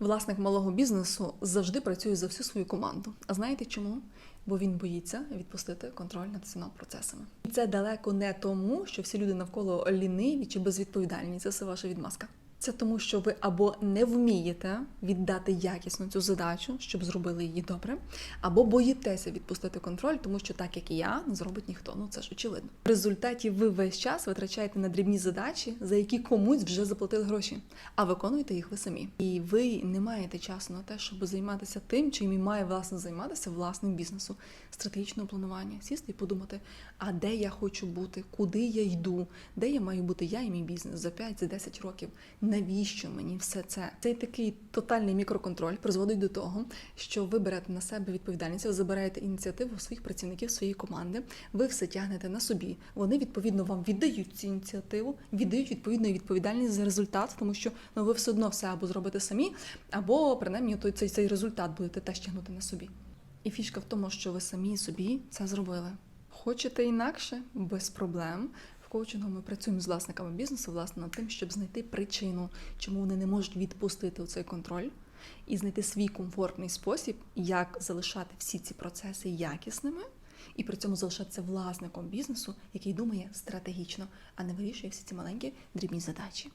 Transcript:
Власник малого бізнесу завжди працює за всю свою команду. А знаєте чому? Бо він боїться відпустити контроль над всіма процесами. І це далеко не тому, що всі люди навколо ліниві чи безвідповідальні. Це все ваша відмазка. Це тому, що ви або не вмієте віддати якісно цю задачу, щоб зробили її добре, або боїтеся відпустити контроль, тому що так як і я, не зробить ніхто. Ну це ж очевидно. В результаті ви весь час витрачаєте на дрібні задачі, за які комусь вже заплатили гроші, а виконуєте їх ви самі. І ви не маєте часу на те, щоб займатися тим, чим і має власне займатися власним бізнесу, стратегічного планування, сісти і подумати, а де я хочу бути, куди я йду, де я маю бути я і мій бізнес за 5 за 10 років. Навіщо мені все це? Цей такий тотальний мікроконтроль призводить до того, що ви берете на себе відповідальність, ви забираєте ініціативу своїх працівників, своєї команди, ви все тягнете на собі. Вони відповідно вам віддають цю ініціативу, віддають відповідно відповідальність за результат, тому що ну ви все одно все або зробите самі, або принаймні той цей, цей результат будете теж тягнути на собі. І фішка в тому, що ви самі собі це зробили. Хочете інакше без проблем. Коучингу ми працюємо з власниками бізнесу, власне, над тим, щоб знайти причину, чому вони не можуть відпустити цей контроль, і знайти свій комфортний спосіб, як залишати всі ці процеси якісними, і при цьому залишатися власником бізнесу, який думає стратегічно, а не вирішує всі ці маленькі дрібні задачі.